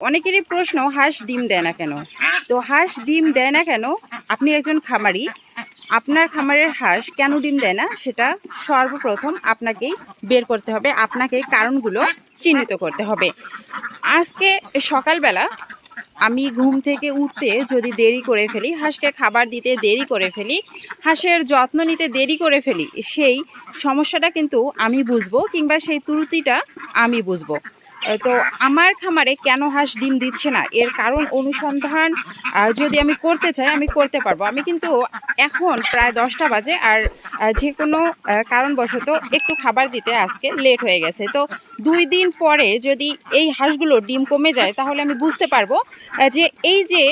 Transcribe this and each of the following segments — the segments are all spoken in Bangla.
অনেকেরই প্রশ্ন, হাঁস ডিম দেয় না কেন? তো হাঁস ডিম দেয় না কেন? আপনি একজন খামারি, আপনার খামারের হাঁস কেন ডিম দেয় না? সেটা সর্বপ্রথম আপনাকেই বের করতে হবে, আপনাকে কারণগুলো চিহ্নিত করতে হবে। আজকে সকালবেলা আমি ঘুম থেকে উঠতে যদি দেরি করে ফেলি, হাঁসকে খাবার দিতে দেরি করে ফেলি, হাঁসের যত্ন নিতে দেরি করে ফেলি, সেই সমস্যাটা কিন্তু আমি বুঝব কিংবা সেই ত্রুটিটা আমি বুঝব। তো আমার খামারে কেন হাঁস ডিম দিচ্ছে না? এর কারণ অনুসন্ধান যদি আমি করতে চাই, আমি করতে পারব। আমি কিন্তু এখন প্রায় দশটা বাজে আর যে কোনো কারণবশত একটু খাবার দিতে আজকে লেট হয়ে গেছে। তো দুই দিন পরে যদি এই হাঁসগুলো ডিম কমে যায়, তাহলে আমি বুঝতে পারব যে এই যে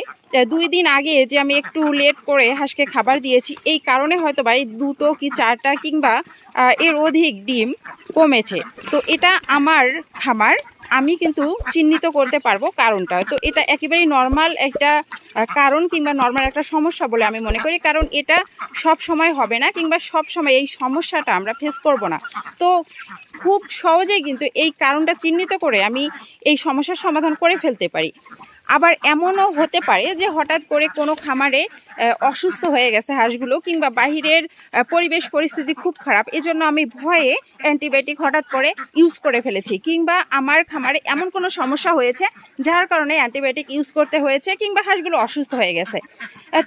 দুই দিন আগে যে আমি একটু লেট করে হাঁসকে খাবার দিয়েছি, এই কারণে হয়তো বা এই দুটো কি চারটা কিংবা এর অধিক ডিম কমেছে। তো এটা আমার খামার, আমি কিন্তু চিহ্নিত করতে পারব কারণটা। তো এটা একেবারেই নর্মাল একটা কারণ কিংবা নর্মাল একটা সমস্যা বলে আমি মনে করি, কারণ এটা সব সময় হবে না কিংবা সব সময় এই সমস্যাটা আমরা ফেস করব না। তো খুব সহজেই কিন্তু এই কারণটা চিহ্নিত করে আমি এই সমস্যার সমাধান করে ফেলতে পারি। আবার এমনও হতে পারে যে হঠাৎ করে কোনো খামারে অসুস্থ হয়ে গেছে হাঁসগুলো কিংবা বাহিরের পরিবেশ পরিস্থিতি খুব খারাপ। এজন্য আমি ভয়ে অ্যান্টিবায়োটিক হঠাৎ করে ইউজ করে ফেলেছি কিংবা আমার খামারে এমন কোনো সমস্যা হয়েছে যার কারণে অ্যান্টিবায়োটিক ইউজ করতে হয়েছে কিংবা হাঁসগুলো অসুস্থ হয়ে গেছে।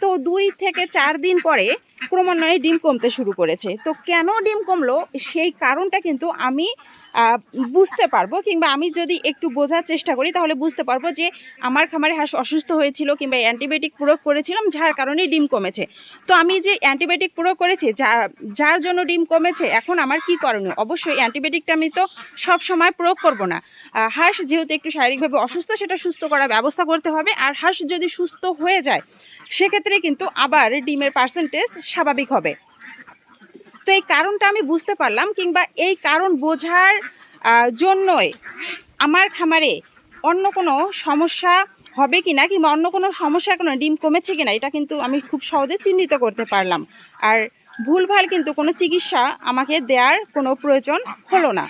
তো দুই থেকে চার দিন পরে ক্রমান্বয়ে ডিম কমতে শুরু করেছে। তো কেন ডিম কমলো? সেই কারণটা কিন্তু আমি বুঝতে পারব কিংবা আমি যদি একটু বোঝার চেষ্টা করি তাহলে বুঝতে পারব যে আমার খামারে হাঁস অসুস্থ হয়েছিল কিংবা অ্যান্টিবায়োটিক প্রয়োগ করেছিলাম যার কারণে ডিম কমেছে। তো আমি যে অ্যান্টিবায়োটিক প্রয়োগ করেছি, যা, যার জন্য ডিম কমেছে, এখন আমার কি করণীয়? অবশ্যই অ্যান্টিবায়োটিকটা আমি তো সব সময় প্রয়োগ করব না। হাঁস যেহেতু একটু শারীরিকভাবে অসুস্থ, সেটা সুস্থ করার ব্যবস্থা করতে হবে। আর হাঁস যদি সুস্থ হয়ে যায়, সেক্ষেত্রে কিন্তু আবার ডিমের পার্সেন্টেজ স্বাভাবিক হবে। তো এই কারণটা আমি বুঝতে পারলাম, কিংবা এই কারণ বোঝার জন্যই আমার খামারে অন্য কোনো সমস্যা হবে কি না কিংবা অন্য কোনো সমস্যা কোনো ডিম কমেছে কিনা, এটা কিন্তু আমি খুব সহজে চিহ্নিত করতে পারলাম। আর ভুলভাল কিন্তু কোনো চিকিৎসা আমাকে দেওয়ার কোনো প্রয়োজন হলো না।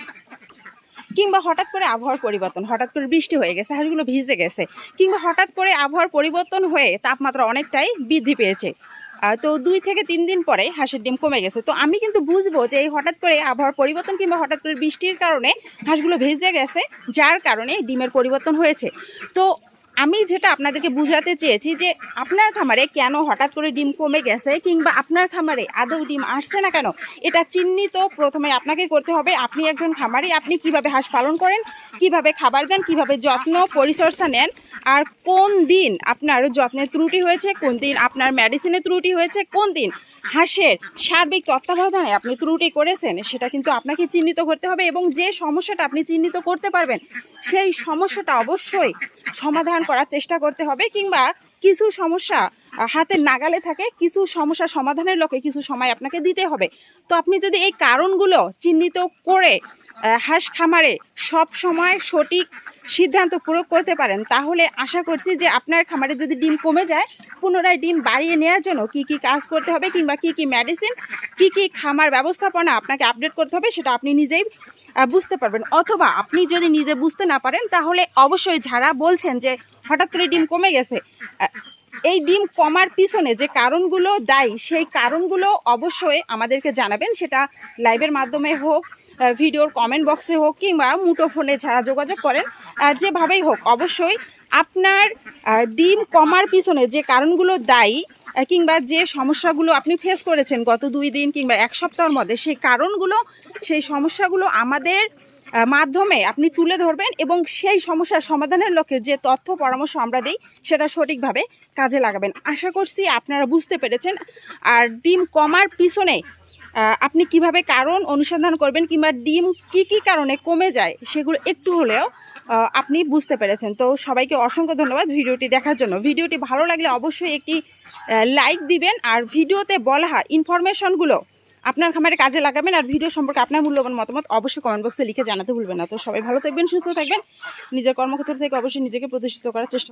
কিংবা হঠাৎ করে আবহাওয়ার পরিবর্তন, হঠাৎ করে বৃষ্টি হয়ে গেছে, হাঁসগুলো ভিজে গেছে, কিংবা হঠাৎ করে আবহাওয়ার পরিবর্তন হয়ে তাপমাত্রা অনেকটাই বৃদ্ধি পেয়েছে। তো দুই থেকে তিন দিন পরে হাঁসের ডিম কমে গেছে। তো আমি কিন্তু বুঝব যে এই হঠাৎ করে আবহাওয়ার পরিবর্তন কিংবা হঠাৎ করে বৃষ্টির কারণে হাঁসগুলো ভেজে গেছে, যার কারণে ডিমের পরিবর্তন হয়েছে। তো আমি যেটা আপনাদেরকে বুঝাতে চেয়েছি যে আপনার খামারে কেন হঠাৎ করে ডিম কমে গেছে কিংবা আপনার খামারে আদৌ ডিম আসছে না কেন, এটা চিহ্নিত প্রথমে আপনাকে করতে হবে। আপনি একজন খামারি, আপনি কীভাবে হাঁস পালন করেন, কীভাবে খাবার দেন, কীভাবে যত্ন, পরিচর্যা নেন, আর কোন দিন আপনার যত্নের ত্রুটি হয়েছে, কোন দিন আপনার মেডিসিনের ত্রুটি হয়েছে, কোন দিন হাঁসের সার্বিক তত্ত্বাবধানে আপনি ত্রুটি করেছেন, সেটা কিন্তু আপনাকে চিহ্নিত করতে হবে এবং যে সমস্যাটা আপনি চিহ্নিত করতে পারবেন, সেই সমস্যাটা অবশ্যই সমাধান করার চেষ্টা করতে হবে কিংবা কিছু সমস্যা হাতের নাগালে থাকে, কিছু সমস্যা সমাধানের লোকে কিছু সময় আপনাকে দিতে হবে। তো আপনি যদি এই কারণগুলো চিহ্নিত করে হাঁস খামারে সব সময় সঠিক সিদ্ধান্ত প্রয়োগ করতে পারেন, তাহলে আশা করছি যে আপনার খামারে যদি ডিম কমে যায়, পুনরায় ডিম বাড়িয়ে নেওয়ার জন্য কি কি কাজ করতে হবে কিংবা কি কি মেডিসিন কি কি খামার ব্যবস্থাপনা আপনাকে আপডেট করতে হবে, সেটা আপনি নিজেই বুঝতে পারবেন। অথবা আপনি যদি নিজে বুঝতে না পারেন, তাহলে অবশ্যই যারা বলছেন যে হঠাৎ করে ডিম কমে গেছে এই ডিম কমার পিছনে যে কারণগুলো দায়ী, সেই কারণগুলো অবশ্যই আমাদেরকে জানাবেন। সেটা লাইভের মাধ্যমে হোক ভিডিওর কমেন্ট বক্সে হোক কিংবা মুঠো ফোনে যারা যোগাযোগ করেন যেভাবেই হোক, অবশ্যই আপনার ডিম কমার পিছনে যে কারণগুলো দায়ী কিংবা যে সমস্যাগুলো আপনি ফেস করেছেন গত দুই দিন কিংবা এক সপ্তাহের মধ্যে, সেই কারণগুলো, সেই সমস্যাগুলো আমাদের মাধ্যমে আপনি তুলে ধরবেন এবং সেই সমস্যার সমাধানের লক্ষ্যে যে তথ্য পরামর্শ আমরা দিই, সেটা সঠিকভাবে কাজে লাগাবেন। আশা করছি আপনারা বুঝতে পেরেছেন। আর ডিম কমার পিছনে আপনি কীভাবে কারণ অনুসন্ধান করবেন কিংবা ডিম কি কি কারণে কমে যায়, সেগুলো একটু হলেও আপনি বুঝতে পেরেছেন। তো সবাইকে অসংখ্য ধন্যবাদ ভিডিওটি দেখার জন্য। ভিডিওটি ভালো লাগলে অবশ্যই একটি লাইক দিবেন আর ভিডিওতে বলা হয় ইনফরমেশনগুলো আপনার খামারে কাজে লাগাবেন আর ভিডিও সম্পর্কে আপনার মূল্যবান মতামত অবশ্যই কমেন্ট বক্সে লিখে জানাতে ভুলবেন না। তো সবাই ভালো থাকবেন, সুস্থ থাকবেন। নিজের কর্মক্ষেত্র থেকে অবশ্যই নিজেকে প্রতিষ্ঠিত করার চেষ্টা